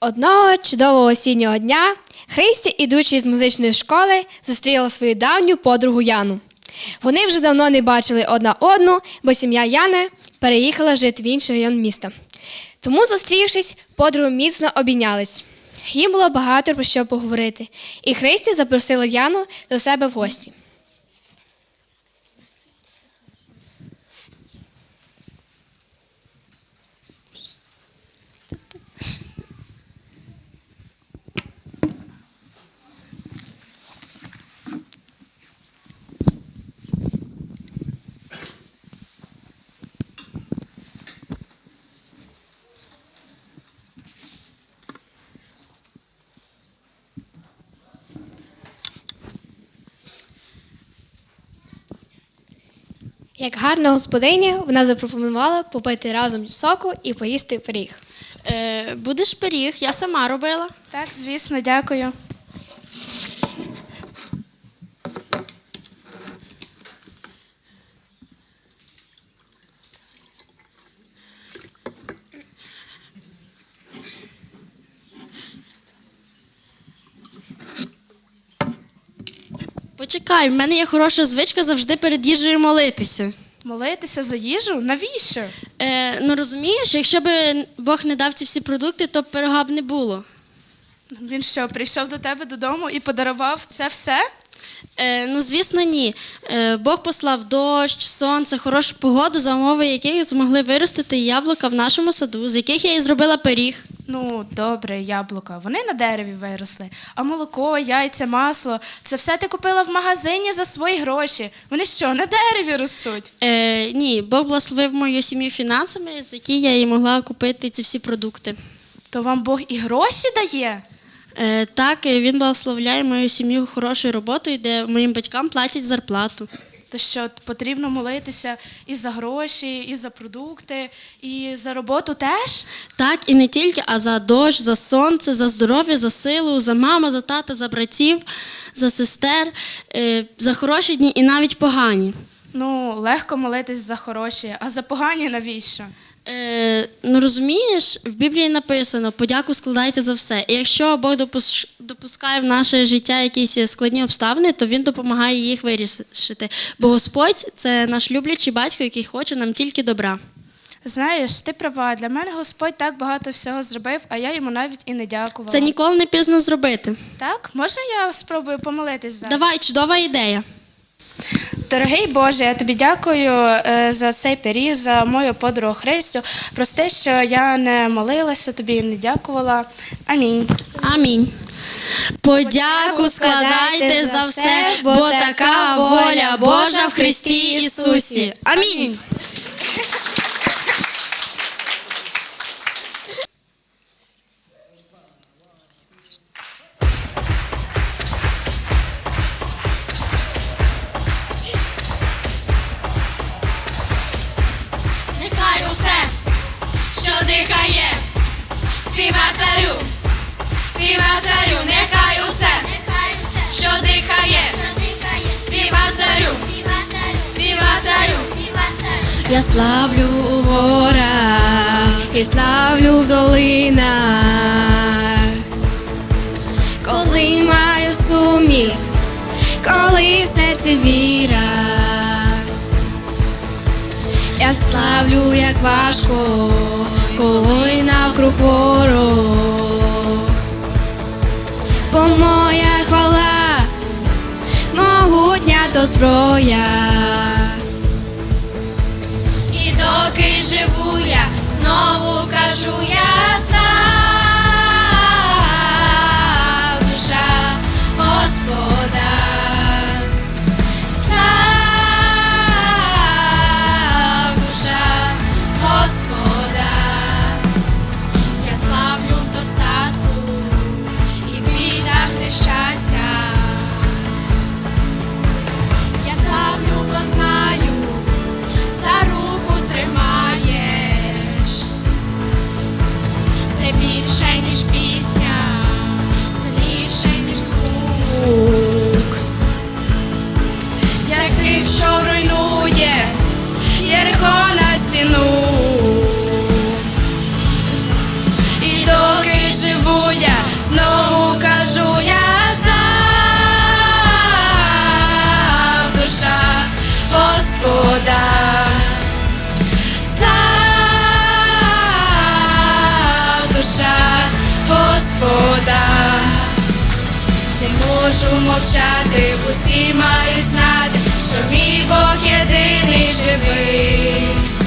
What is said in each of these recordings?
Одного чудового осіннього дня Христя, ідучи з музичної школи, зустріла свою давню подругу Яну. Вони вже давно не бачили одна одну, бо сім'я Яни переїхала жити в інший район міста. Тому, зустрівшись, подруги міцно обійнялись. Їм було багато про що поговорити, і Христя запросила Яну до себе в гості. Як гарна господиня, вона запропонувала попити разом соку і поїсти пиріг. Е, будеш пиріг, я сама робила. Так, звісно, дякую. Почекай, в мене є хороша звичка завжди перед їжею молитися. Молитися за їжу? Навіщо? Е, ну розумієш, якщо б Бог не дав ці всі продукти, то пирога б не було. Він що, прийшов до тебе додому і подарував це все? Е, ну, звісно, ні. Е, Бог послав дощ, сонце, хорошу погоду, за умови яких змогли виростити яблука в нашому саду, з яких я і зробила пиріг. Ну, добре, яблука. Вони на дереві виросли. А молоко, яйця, масло це все ти купила в магазині за свої гроші. Вони що, на дереві ростуть? Е, ні, Бог благословив мою сім'ю фінансами, з які я і могла купити ці всі продукти. То вам Бог і гроші дає? Е, так, він благословляє мою сім'ю хорошою роботою, де моїм батькам платять зарплату. То що потрібно молитися і за гроші, і за продукти, і за роботу теж? Так, і не тільки, а за дощ, за сонце, за здоров'я, за силу, за маму, за тата, за братів, за сестер, е, за хороші дні і навіть погані. Ну, легко молитись за хороші, а за погані навіщо? Е, ну розумієш, в Біблії написано: подяку складайте за все. І якщо Бог допус- допускає в наше життя якісь складні обставини, то він допомагає їх вирішити. Бо Господь це наш люблячий батько, який хоче нам тільки добра. Знаєш, ти права, для мене Господь так багато всього зробив, а я йому навіть і не дякувала. Це ніколи не пізно зробити. Так, можна я спробую помолитись зараз? Давай, чудова ідея. Дорогий Боже, я тобі дякую е, за цей пиріг, за мою подругу Христю. Прости, що я не молилася, тобі не дякувала. Амінь. Амінь. Подяку складайте за все, бо така воля Божа в Христі Ісусі. Амінь. Я славлю у горах і славлю в долинах, коли маю сумнів, коли в серці віра. Я славлю, як важко, коли навкруг ворог. Бо моя хвала, могутня то зброя. Знову кажу можу мовчати, усі мають знати, що мій Бог єдиний живий.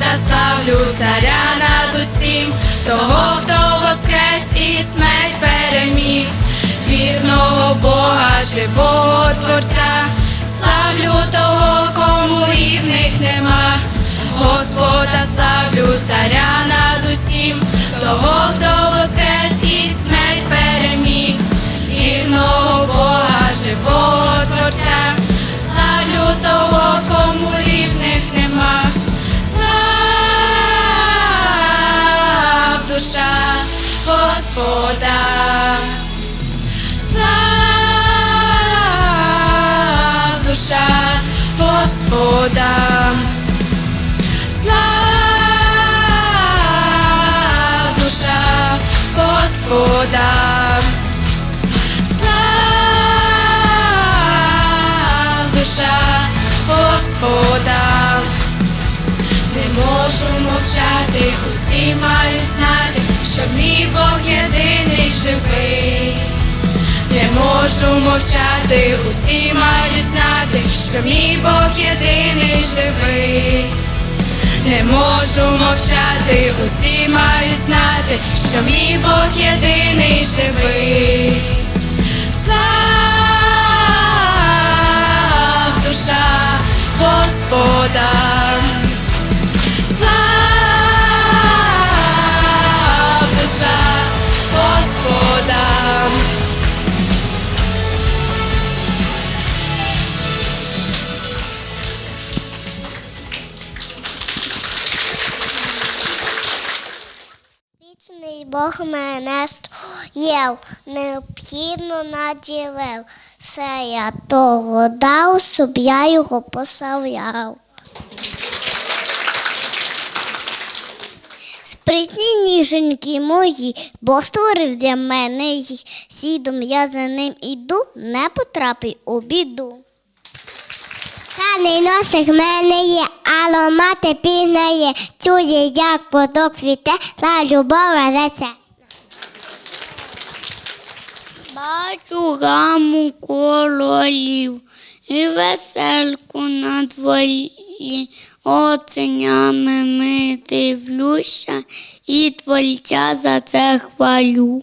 Господа славлю царя над усім, того, хто воскрес і смерть переміг, вірного Бога, живого Творця, славлю того, кому рівних нема. Господа славлю царя Господа. Слав душа Господа. Слав душа Господа. Слав душа Господа. Не можу мовчати, усі мають знати, живий. Не можу мовчати, усі мають знати, що мій Бог єдиний живий. Не можу мовчати, усі мають знати, що мій Бог єдиний живий. Слав душа Господа. Мене стояв, необхідно наділив. Все я того дав, щоб я його пославляв. Спритні ніженьки мої, Бог створив для мене їх. Сідом я за ним іду, не потрапив у біду. Ханий носик мене є, але мати пізнає, чує, як поток цвіте, та любов рече. Бачу гаму королів і веселку на дворі. Оценями ми дивлюся і творця за це хвалю.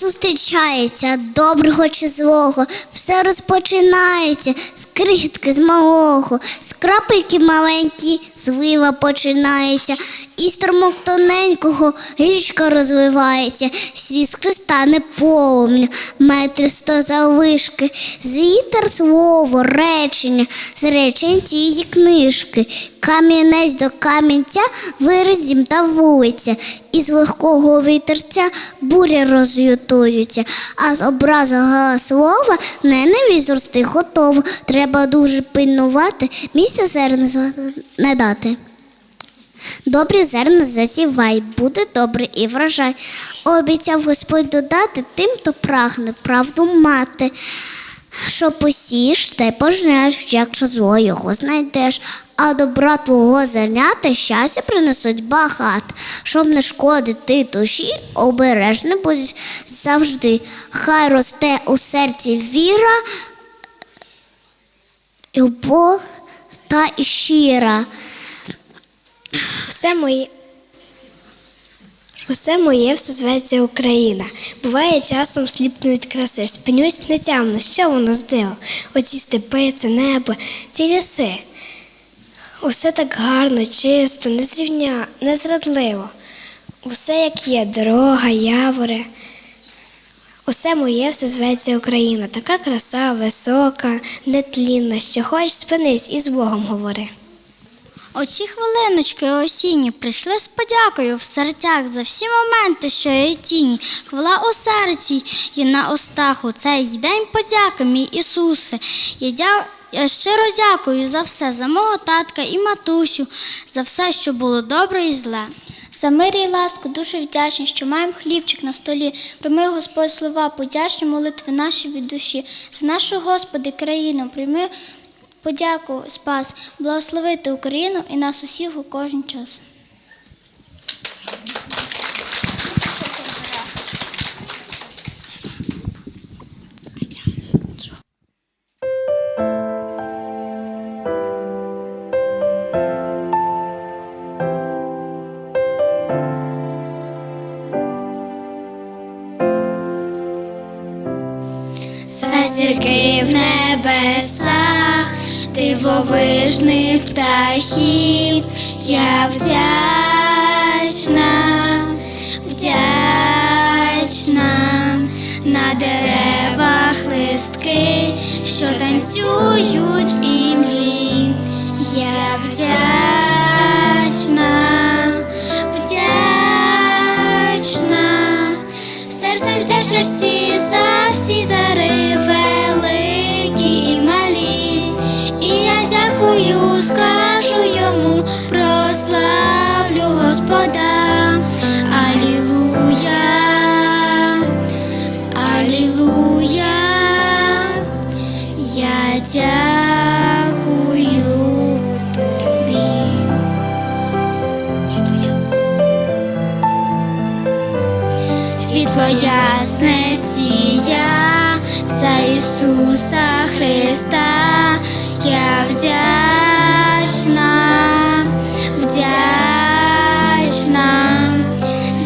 Зустрічається доброго чи злого, все розпочинається з крихітки з малого, з крапельки маленькі, злива починається, і струмок тоненького річка розвивається, сіскри стане полум'я, метри сто завишки, з слово, речення, з речень тієї книжки, камінець до камінця, вираз дім та вулиця, із легкого вітерця буря розютуються, а з образного слова ненавість зрости готово. Треба дуже пильнувати, місця зерна не дати. Добрі зерна засівай, буде добре і врожай. Обіцяв Господь додати тим, хто прагне правду мати. Що посієш, те пожнеш, якщо зло його знайдеш, а добра твого зернята щастя принесуть багато. Щоб не шкодити душі, обережно будь завжди. Хай росте у серці віра, любов та і щира. Все моє. Усе моє все зветься Україна. Буває часом сліпнуть краси. Спинюсь нетямно, що воно здило? Оці степи, це небо, ці ліси. Усе так гарно, чисто, незрівня, незрадливо. Усе як є, дорога, явори. Усе моє, все зветься Україна. Така краса, висока, нетлінна. Що хоч спинись і з Богом говори. Оці хвилиночки осінні прийшли з подякою в серцях за всі моменти, що є тіні. Хвала у серці є на устах у цей день подяки, мій Ісусе. Я, дя... Я щиро дякую за все, за мого татка і матусю, за все, що було добре і зле. За мир і ласку дуже вдячні, що маємо хлібчик на столі. Прийми, Господь, слова, подячні молитви наші від душі. За нашу Господи, країну, прийми подяку, спас, благословити Україну і нас усіх у кожен час. Зірки в небесах, дивовижних птахів, я вдячна, вдячна на деревах листки, що танцюють в імлі. Я вдячна Ісуса Христа, я вдячна, вдячна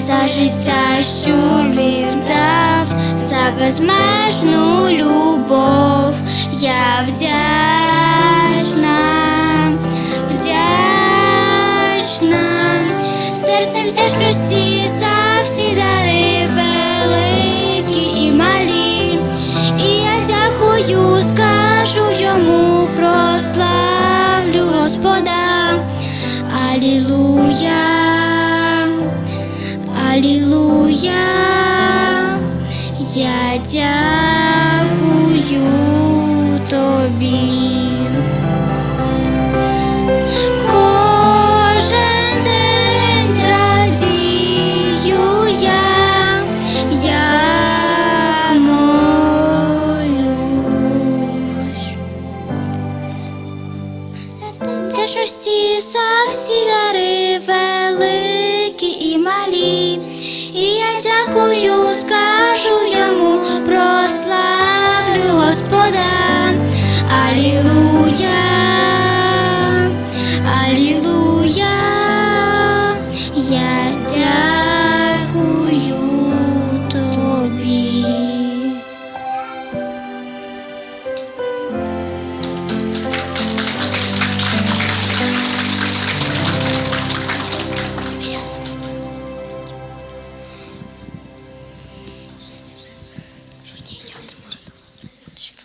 за життя, що віддав, за безмежну любов, я вдячна, Алілуя, Алілуя, я дякую тобі.